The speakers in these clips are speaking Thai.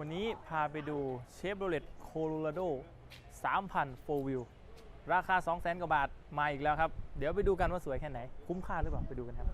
วันนี้พาไปดูเชฟโรเลตโคโลราโด3,000 4 wheel ราคา 200,000 กว่าบาท มาอีกแล้วครับ เดี๋ยวไปดูกันว่าสวยแค่ไหน คุ้มค่าหรือเปล่า ไปดูกันครับ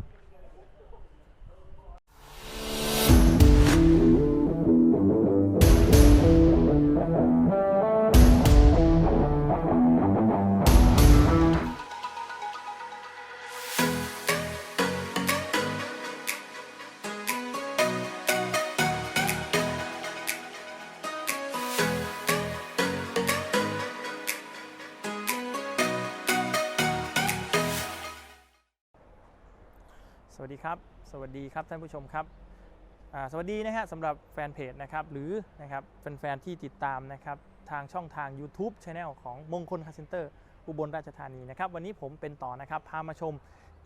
ครับ สวัสดีครับท่านผู้ชมครับสวัสดีนะฮะสำหรับแฟนเพจนะครับหรือนะครับแฟนๆที่ติดตามนะครับทางช่องทาง YouTube Channel ของมงคลคาร์เซนเตอร์อุบลราชธานีนะครับวันนี้ผมเป็นต่อนะครับพามาชม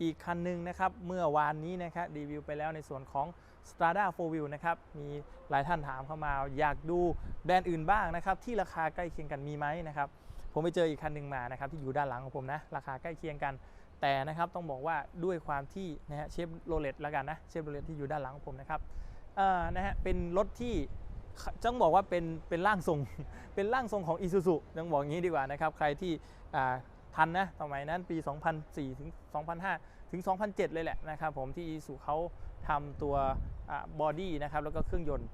อีกคันหนึ่งนะครับเมื่อวานนี้นะครับรีวิวไปแล้วในส่วนของ Strada 4 Wheel นะครับมีหลายท่านถามเข้ามา อยากดูแบรนด์อื่นบ้างนะครับที่ราคาใกล้เคียงกันมีไหมนะครับผมไปเจออีกคันหนึ่งมานะครับที่อยู่ด้านหลังของผมนะราคาใกล้เคียงกัน แต่นะครับต้องบอกว่าด้วยความที่นะฮะเชฟโรเลตแล้วกันนะเชฟโรเลตที่อยู่ด้านหลังของผมนะครับเอ่อนะฮะเป็นรถที่ต้องบอกว่าเป็นเป็นร่างทรงเป็นร่างทรงของ i s u z u ต้องบอกอย่างนี้ดีกว่านะครับใครที่อ่าทันนะสมัยนั้นปี 2004 ถึง 2005 ถึง 2007 เลยแหละนะครับผมที่ i s u เขาทำตัวบอดี้นะครับแล้วก็เครื่องยนต์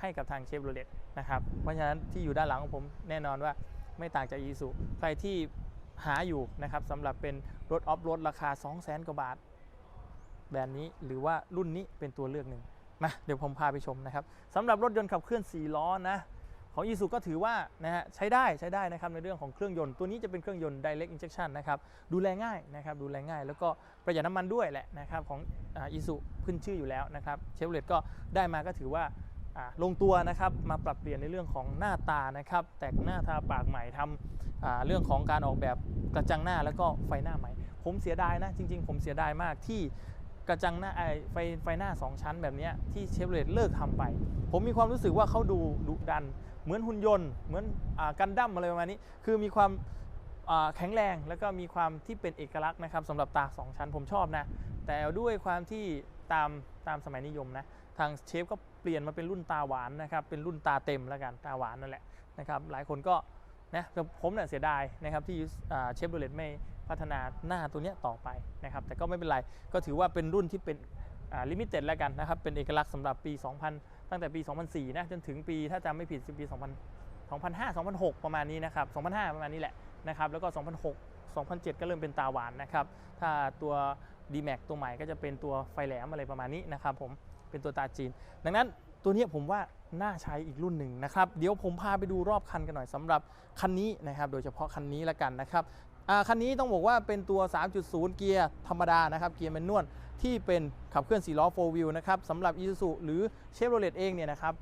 ให้กับทางเชฟโรเลตนะครับเพราะฉะนั้นที่อยู่ด้านหลังของผมแน่นอนว่าไม่ต่างจาก i s u ใครที่ หาอยู่นะครับสำหรับเป็นรถออฟโรดราคา 2 0 0 0 0 0กว่าบาท แบรนด์นี้หรือว่ารุ่นนี้เป็นตัวเลือกหนึ่งมาเดี๋ยวผมพาไปชมนะครับสำหรับรถยนต์ขับเคลื่อน 4 ล้อนะของ i s u ก็ถือว่านะฮะใช้ได้ใช้ได้นะครับในเรื่องของเครื่องยนต์ตัวนี้จะเป็นเครื่องยนต์ direct injection นะครับดูแลง่ายนะครับดูแลง่าย แล้วก็ประหยัดน้ำมันด้วยแหละนะครับของอีซูขึ้นชื่ออยู่แล้วนะครับเชฟเลตก็ได้มาก็ถือว่า ลงตัวนะครับมาปรับเปลี่ยนในเรื่องของหน้าตานะครับ แต่งหน้าทาปากใหม่ทำอ่าเรื่องของการออกแบบกระจังหน้าแล้วก็ไฟหน้าใหม่ ผมเสียดายนะจริง ๆ ผมเสียดายมากที่กระจังหน้าไอไฟไฟหน้า 2 ชั้นแบบนี้ที่เชฟเลตเลิกทำไป ผมมีความรู้สึกว่าเขาดูดุดัน เหมือนหุ่นยนต์ เหมือนอกันดั้มอะไรประมาณนี้ คือมีความแข็งแรงแล้วก็มีความที่เป็นเอกลักษณ์นะครับสำหรับตา 2 ชั้นผมชอบนะ แต่ด้วยความที่ตามตามสมัยนิยมนะ ทางเชฟก็เปลี่ยนมาเป็นรุ่นตาหวานนะครับ เป็นรุ่นตาเต็มแล้วกันตาหวานนั่นแหละนะครับ หลายคนก็นะผมเนี่ยเสียดายนะครับที่เชฟโรเลตไม่พัฒนาหน้าตัวเนี้ยต่อไปนะครับ แต่ก็ไม่เป็นไร ก็ถือว่าเป็นรุ่นที่เป็นลิมิเต็ดแล้วกันนะครับ เป็นเอกลักษณ์สำหรับปี 2000 ตั้งแต่ปี 2004 นะจนถึงปีถ้าจำไม่ผิดปี 2000 2005 2006 ประมาณนี้นะครับ 2005 ประมาณนี้แหละนะครับ แล้วก็ 2006 2007 ก็เริ่มเป็นตาหวานนะครับ ถ้าตัว d m a x ตัวใหม่ก็จะเป็นตัวไฟแหลมอะไรประมาณนี้นะครับผม เป็นตัวตาจีน ดังนั้นตัวนี้ผมว่าน่าใช้อีกรุ่นหนึ่งนะครับ เดี๋ยวผมพาไปดูรอบคันกันหน่อยสำหรับคันนี้นะครับ โดยเฉพาะคันนี้ละกันนะครับคันนี้ต้องบอกว่าเป็นตัว 3.0 เกียร์ธรรมดานะครับ เกียร์แมนนวลที่เป็นขับเคลื่อน4ล้อ 4 wheel นะครับสำหรับ Isuzu หรือ Chevrolet เองเนี่ยนะครับ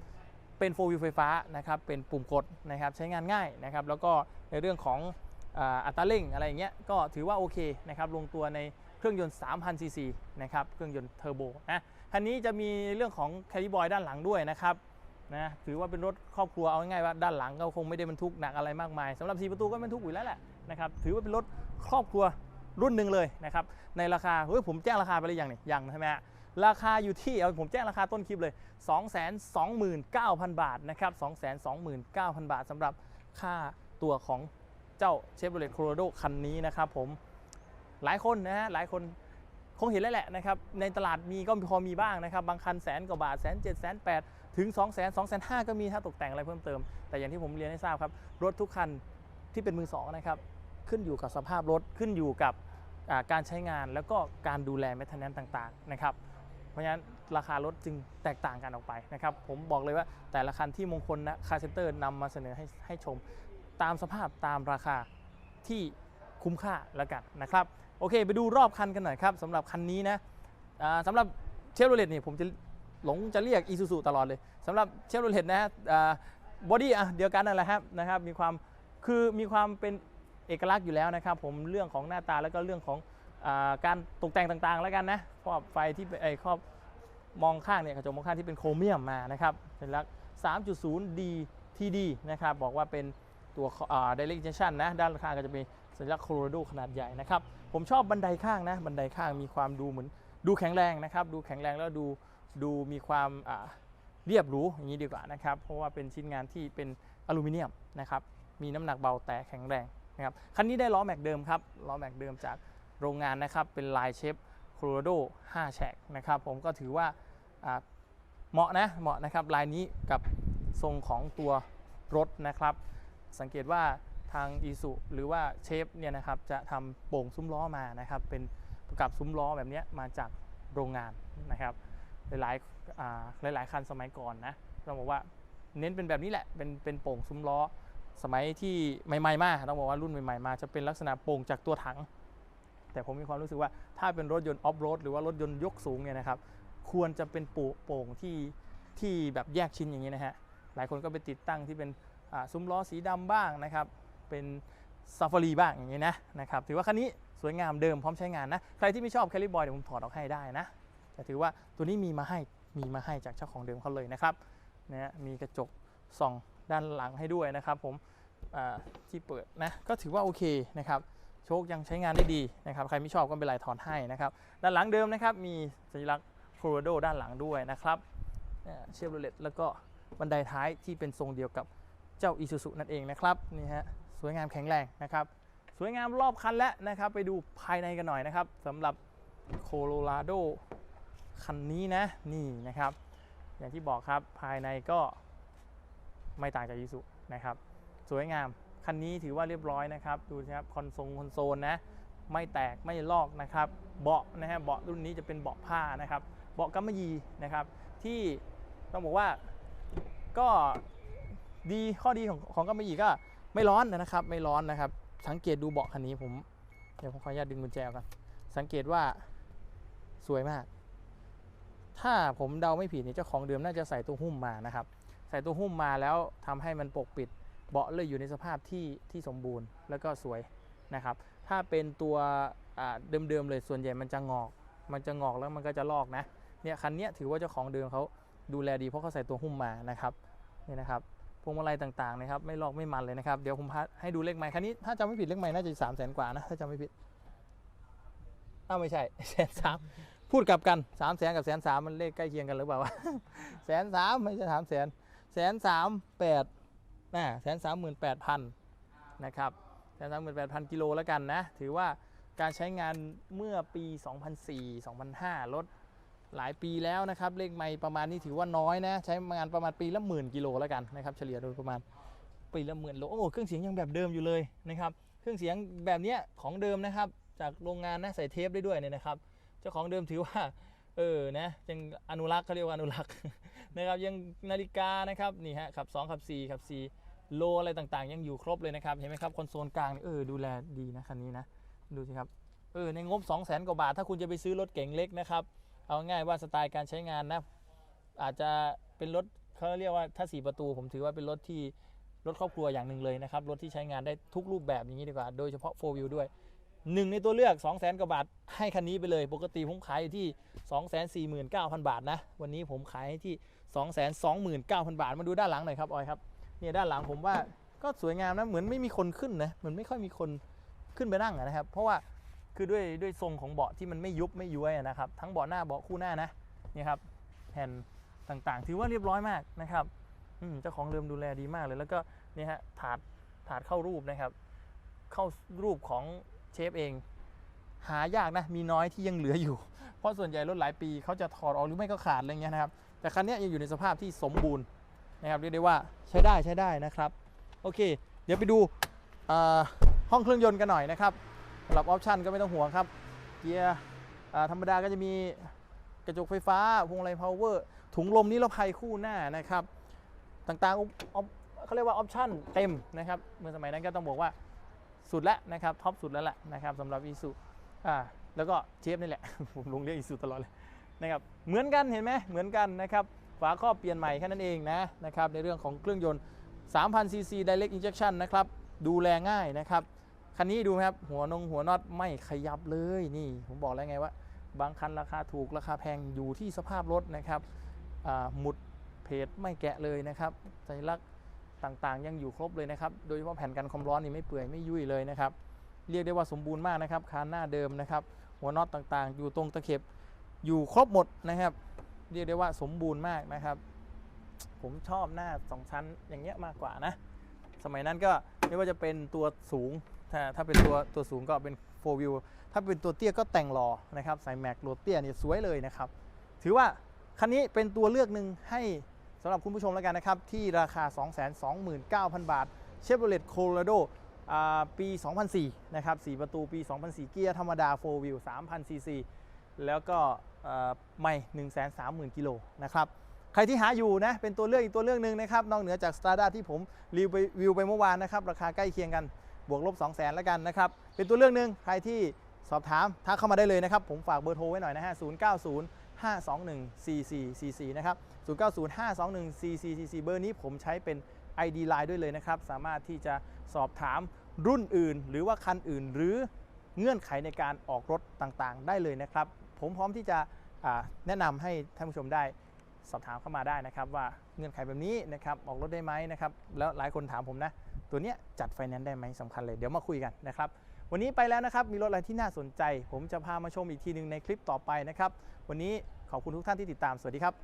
เป็น 4 wheel ไฟฟ้านะครับเป็นปุ่มกดนะครับใช้งานง่ายนะครับแล้วก็ในเรื่องของอัตราเร่งอะไรอย่างเงี้ยก็ถือว่าโอเคนะครับลงตัวในเครื่องยนต์ 3,000ซีซีนะครับเครื่องยนต์เทอร์โบนะ คันนี้จะมีเรื่องของแคริบอยด้านหลังด้วยนะครับนะถือว่าเป็นรถครอบครัวเอาง่ายๆว่าด้านหลังก็คงไม่ได้บรรทุกหนักอะไรมากมายสำหรับ 4 ประตูก็บรรทุกอยู่แล้วแหละนะครับถือว่าเป็นรถครอบครัวรุ่นหนึ่งเลยนะครับในราคาเฮ้ยผมแจ้งราคาไปหรือยังเนี่ยยังใช่ไหมฮะราคาอยู่ที่เอาผมแจ้งราคาต้นคลิปเลย 229,000 บาทนะครับ229,000 บาทสำหรับค่าตัวของเจ้า Chevrolet Colorado คันนี้นะครับผมหลายคนนะฮะหลายคน คงเห็นแล้วแหละนะครับในตลาดมีก็พอมีบ้างนะครับบางคันแสนกว่าบาทแสนเจ็ดแสนแปดถึง2 0 0 0 0 2 5 0 0 0ก็มีถ้าตกแต่งอะไรเพิ่มเติม แต่อย่างที่ผมเรียนให้ทราบครับ รถทุกคันที่เป็นมือสองนะครับขึ้นอยู่กับสภาพรถขึ้นอยู่กับการใช้งานแล้วก็การดูแลแมทเทนแนนต่างๆนะครับเพราะฉะนั้นราคารถจึงแตกต่างกันออกไปนะครับผมบอกเลยว่าแต่ละคันที่มงคลนะคาร์เซนเตอร์นำมาเสนอให้ให้ชม ตามสภาพตามราคาที่คุ้มค่าแล้วกันนะครับ โอเค ไปดูรอบคันกันหน่อยครับสำหรับคันนี้นะสำหรับเชฟโรเลตเนี่ยผมจะหลงจะเรียกอีซูซูตลอดเลยสำหรับเชฟโรเลตนะฮะบอดี้อะเดียวกันนั่นแหละครับนะครับมีความคือมีความเป็นเอกลักษณ์อยู่แล้วนะครับ ผมเรื่องของหน้าตาแล้วก็เรื่องของอการตกแต่งต่างๆ แล้วกันนะครอบไฟที่ไอครอบมองข้างเนี่ยกระจกมองข้างที่เป็นโครเมียมมานะครับเป็นลักษณ์ 3.0 D TD นะครับบอกว่าเป็นตัวอ่า direct injection นะด้านข้างก็จะมีสัญลักษณ์โคโลราโดขนาดใหญ่นะครับ ผมชอบบันไดข้างนะ บันไดข้างมีความดูเหมือนดูแข็งแรงนะครับ ดูแข็งแรงแล้วดูดูมีความเรียบหรูอย่างนี้ดีกว่านะครับ เพราะว่าเป็นชิ้นงานที่เป็นอลูมิเนียมนะครับ มีน้ำหนักเบาแต่แข็งแรงนะครับ คันนี้ได้ล้อแม็กเดิมครับ ล้อแม็กเดิมจากโรงงานนะครับ เป็นลายเชฟโคโรโด5แฉกนะครับ ผมก็ถือว่าเหมาะนะ เหมาะนะครับ ลายนี้กับทรงของตัวรถนะครับ สังเกตว่า ทางอีสุหรือว่าเชฟเนี่ยนะครับจะทำโป่งซุ้มล้อมานะครับ เป็นประกับซุ้มล้อแบบนี้มาจากโรงงานนะครับ หลายๆอ่าหลาย ๆ คันสมัยก่อนนะต้องบอกว่าเน้นเป็นแบบนี้แหละเป็นเป็นโป่งซุ้มล้อ สมัยที่ใหม่ๆมากต้องบอกว่ารุ่นใหม่ๆมาจะเป็นลักษณะโป่งจากตัวถัง แต่ผมมีความรู้สึกว่าถ้าเป็นรถยนต์ออฟโรดหรือว่ารถยนต์ยกสูงเนี่ยนะครับ ควรจะเป็นโปโป่งที่ที่แบบแยกชิ้นอย่างนี้นะฮะหลายคนก็ไปติดตั้งที่เป็นซุ้มล้อสีดำบ้างนะครับ เป็นซาฟารีบ้างอย่างนี้นะนะครับถือว่าคันนี้สวยงามเดิมพร้อมใช้งานนะ ใครที่ไม่ชอบแคลิบอยเดี๋ยวผมถอดออกให้ได้นะแต่ถือว่าตัวนี้มีมาให้มีมาให้จากเจ้าของเดิมเขาเลยนะครับนะมีกระจกส่องด้านหลังให้ด้วยนะครับ ผมอ่าที่เปิดนะก็ถือว่าโอเคนะครับโชคยังใช้งานได้ดีนะครับใครไม่ชอบก็ไม่เป็นไรถอนให้นะครับด้านหลังเดิมนะครับมีสัญลักษณ์โคโรโดด้านหลังด้วยนะครับเชฟโรเลตแล้วก็บันไดท้ายที่เป็นทรงเดียวกับเจ้า Isuzu นั่นเองนะครับนี่ฮะ สวยงามแข็งแรงนะครับ สวยงามรอบคันแล้วนะครับ ไปดูภายในกันหน่อยนะครับสำหรับโคโลราโดคันนี้นะนี่นะครับ อย่างที่บอกครับภายในก็ไม่ต่างจาก Isuzu นะครับ สวยงามคันนี้ถือว่าเรียบร้อยนะครับ ดูนะครับคอนโซลคอนโซลนะไม่แตกไม่ลอกนะครับ เบาะนะฮะเบาะรุ่นนี้จะเป็นเบาะผ้านะครับ เบาะกัมมะยีนะครับ ที่ต้องบอกว่าก็ดีข้อดีของของกัมมะยีก็ ไม่ร้อนนะครับ ไม่ร้อนนะครับ สังเกตดูเบาะคันนี้ผม เดี๋ยวผมขออนุญาตดึงกุญแจออกก่อนสังเกตว่าสวยมาก ถ้าผมเดาไม่ผิดเนี่ยเจ้าของเดิมน่าจะใส่ตัวหุ้มมานะครับ ใส่ตัวหุ้มมาแล้วทำให้มันปกปิดเบาะเลยอยู่ในสภาพที่ที่สมบูรณ์แล้วก็สวยนะครับ ถ้าเป็นตัวเดิมๆเลยส่วนใหญ่มันจะงอก มันจะงอกแล้วมันก็จะลอกนะ เนี่ยคันนี้ถือว่าเจ้าของเดิมเขาดูแลดีเพราะเขาใส่ตัวหุ้มมานะครับ นี่นะครับ พวงมาลัยต่างๆนะครับไม่ลอกไม่มันเลยนะครับ เดี๋ยวผมพาให้ดูเลขไม้คันนี้ถ้าจำไม่ผิดเลขไม้น่าจะสามแสนกว่านะถ้าจำไม่ผิดอ้าวไม่ใช่แสนสามพูดกลับกันสามแสนกับแสนสามมันเลขใกล้เคียงกันหรือเปล่าวะแสนสามไม่ใช่สามแสนแสนสามแปดนะแสนสามหมื่นแปดพันนะครับแสนสามหมื่นแปดพันกิโลแล้วกันนะ ถือว่าการใช้งานเมื่อปี 2004 2005 รถ หลายปีแล้วนะครับเลขไม่ประมาณนี้ถือว่าน้อยนะ ใช้งานประมาณปีละหมื่นกิโลแล้วกันนะครับเฉลี่ยโดยประมาณปีละหมื่นโลโอ้เครื่องเสียงยังแบบเดิมอยู่เลยนะครับเครื่องเสียงแบบเนี้ยของเดิมนะครับจากโรงงานนะใส่เทปได้ด้วยเนี่ยนะครับ เจ้าของเดิมถือว่าเออนะยังอนุรักษ์เขาเรียกว่าอนุรักษ์นะครับยังนาฬิกานะครับนี่ฮะขับ 2 ขับ 4 ขับ 4 โลอะไรต่างๆ ยังอยู่ครบเลยนะครับเห็นไหมครับคอนโซลกลางเออดูแลดีนะคันนี้นะดูสิครับเออในงบ 2 0 0 0 0 0กว่าบาท ถ้าคุณจะไปซื้อรถเก๋งเล็กนะครับ เอาง่ายว่าสไตล์การใช้งานนะอาจจะเป็นรถเขาเรียกว่าถ้า4ประตู ผมถือว่าเป็นรถที่รถครอบครัวอย่างหนึ่งเลยนะครับรถที่ใช้งานได้ทุกรูปแบบอย่างนี้ดีกว่า โดยเฉพาะ 4 wheel ด้วยหนึ่งในตัวเลือก 2 0 0 0 0 0กว่าบาทให้คันนี้ไปเลย ปกติผมขายอยู่ที่ 249,000 บาทนะ วันนี้ผมขายให้ที่ 229,000 บาท มาดูด้านหลังหน่อยครับออยครับเนี่ยด้านหลังผมว่าก็สวยงามนะเหมือนไม่มีคนขึ้นนะเหมือนไม่ค่อยมีคนขึ้นไปนั่งนะครับ เพราะว่า คือด้วยด้วยทรงของเบาะที่มันไม่ยุบไม่ย้วยนะครับ ทั้งเบาะหน้าเบาะคู่หน้านะนี่ครับแผ่นต่างๆ ถือว่าเรียบร้อยมากนะครับอืเจ้าของเดิมดูแลดีมากเลย แล้วก็นี่ฮะถาดถาดเข้ารูปนะครับ เข้ารูปของเชฟเอง หายากนะมีน้อยที่ยังเหลืออยู่ เพราะส่วนใหญ่รถหลายปีเขาจะถอดออกหรือไม่ก็ขาดอะไรเงี้ยนะครับ แต่คันนี้ยังอยู่ในสภาพที่สมบูรณ์นะครับเรียกได้ว่าใช้ได้ใช้ได้นะครับ โอเค เดี๋ยวไปดูห้องเครื่องยนต์กันหน่อยนะครับ สำหรับออปชันก็ไม่ต้องห่วงครับ เกียร์ธรรมดาก็จะมีกระจกไฟฟ้าพวงมาลัยพาวเวอร์ถุงลมนิรภัยคู่หน้านะครับ ต่างๆเขาเรียกว่าออปชันเต็มนะครับเมื่อสมัยนั้นก็ต้องบอกว่าสุดแล้วนะครับท็อปสุดแล้วแหละนะครับสำหรับอีซูอ่าแล้วก็เชฟนี่แหละ ผมลงเรียกอีซูตลอดเลยนะครับเหมือนกันเห็นไหมเหมือนกันนะครับฝาครอบเปลี่ยนใหม่แค่นั้นเองนะนะครับในเรื่องของเครื่องยนต์ 3,000ซีซี direct injection นะครับดูแลง่ายนะครับ คันนี้ดูครับหัวนงหัวน็อตไม่ขยับเลยนี่ผมบอกแล้วไงว่า บางคันราคาถูกราคาแพงอยู่ที่สภาพรถนะครับหมุดเพจไม่แกะเลยนะครับสัญลักษณ์ต่างๆ ยังอยู่ครบเลยนะครับ โดยเฉพาะแผ่นกันความร้อนนี่ไม่เปื่อยไม่ยุ่ยเลยนะครับ เรียกได้ว่าสมบูรณ์มากนะครับคานหน้าเดิมนะครับ หัวน็อตต่างๆ อยู่ตรงตะเข็บอยู่ครบหมดนะครับ เรียกได้ว่าสมบูรณ์มากนะครับ ผมชอบหน้า2ชั้นอย่างเงี้ยมากกว่านะ สมัยนั้นก็ไม่ว่าจะเป็นตัวสูง ถ้าถ้าเป็นตัวตัวสูงก็เป็น4 wheel ถ้าเป็นตัวเตี้ยก็แต่งรอนะครับใส่แม็กโรเตี้ยเนี่ยสวยเลยนะครับ ถือว่าคันนี้เป็นตัวเลือกหนึ่งให้สำหรับคุณผู้ชมแล้วกันนะครับ ที่ราคา 229,000 บาท Chevrolet Colorado อ่าปี 2004 นะครับ 4 ประตูปี 2004 เกียร์ธรรมดา 4 wheel 3,000 cc แล้วก็เอ่อไม่130,000 กิโลนะครับ ใครที่หาอยู่นะ เป็นตัวเลือกอีกตัวเลือกหนึ่งนะครับ นอกเหนือจาก s t r a d a ที่ผมรีวิวไปเมื่อวานนะครับ ราคาใกล้เคียงกัน บวกลบ2 0 0 0 0 0แล้วกันนะครับ เป็นตัวเลือกหนึ่งใครที่สอบถามทักเข้ามาได้เลยนะครับ ผมฝากเบอร์โทรไว้หน่อยนะฮะ 090 521 4444 นะครับ 090 521 4444 เบอร์นี้ผมใช้เป็น ID Line ด้วยเลยนะครับ สามารถที่จะสอบถามรุ่นอื่น หรือว่าคันอื่น หรือเงื่อนไขในการออกรถต่างๆ ได้เลยนะครับ ผมพร้อมที่จะแนะนำให้ท่านผู้ชมได้สอบถามเข้ามาได้นะครับ ว่าเงื่อนไขแบบนี้นะครับออกรถได้ไหมนะครับ แล้วหลายคนถามผมนะ ตัวเนี้ยจัดไฟแนนซ์ได้ไหมสำคัญเลยเดี๋ยวมาคุยกันนะครับวันนี้ไปแล้วนะครับมีรถอะไรที่น่าสนใจ ผมจะพามาชมอีกทีหนึ่งในคลิปต่อไปนะครับวันนี้ขอบคุณทุกท่านที่ติดตามสวัสดีครับ